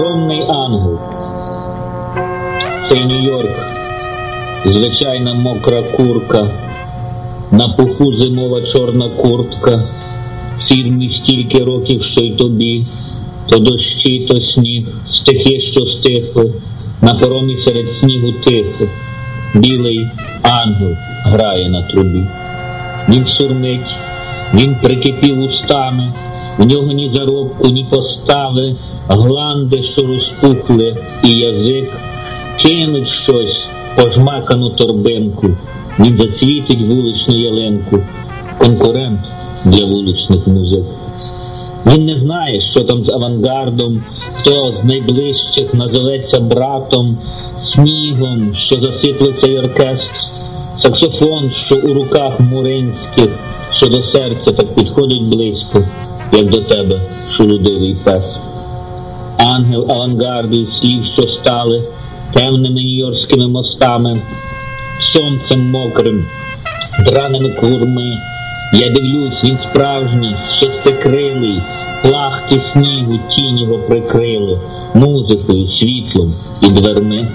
Похоронний ангел. Це Нью-Йорк, звичайна мокра курка, на пуху зимова чорна куртка, фірмі стільки років, що й тобі, то дощі, то сніг, стихи, що стихли, на паромі серед снігу тихо, Білий ангел грає на трубі. Він сурмить, він прикипів устами в нього ні заробку, ні постави, гланди, що розпухли, і язик, кинуть щось, пожмакану торбинку, він засвітить вуличну ялинку, конкурент для вуличних музик. Він не знає, що там з авангардом, хто з найближчих назоветься братом, снігом, що засипле цей оркестр, саксофон, що у руках муринських, що до серця так підходить близько, як до тебе, шулудивий пес. Ангел авангарду слів, що стали темними нью-йоркськими мостами, сонцем мокрим, драними курми. Я дивлюсь, він справжній, шестикрилий, плахти снігу тінь його прикрили, музикою, світлом і дверми.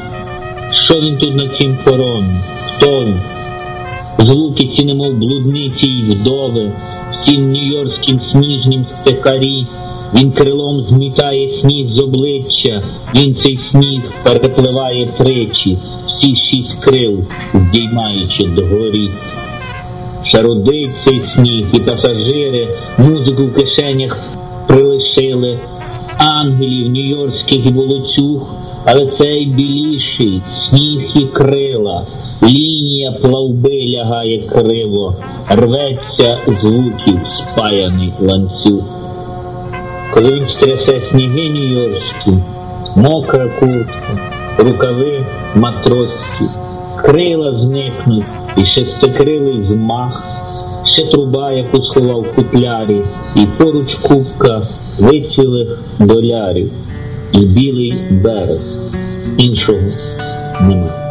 Що він тут на цім поромі? Хто він? Звуки ці немов блудниці й вдови, в цім нью-йоркськім сніжнім стихарі. Він крилом змітає сніг з обличчя, він цей сніг перепливає тричі, всі шість крил, здіймаючи догорі. Шарудить цей сніг, і пасажири музику в кишенях прилишили, ангелів нью-йоркських волоцюг, але цей біліший, сніг і крила, лінія плавби лягає криво, рветься звуків спаяний ланцюг. Коли він стрясе сніги нью-йоркські, мокра куртка, рукави матросські, крила зникнуть і шестикрилий змах, ще труба, яку сховав в футлярі, і поруч купка вицілих долярів, і білий берег. Іншого нема.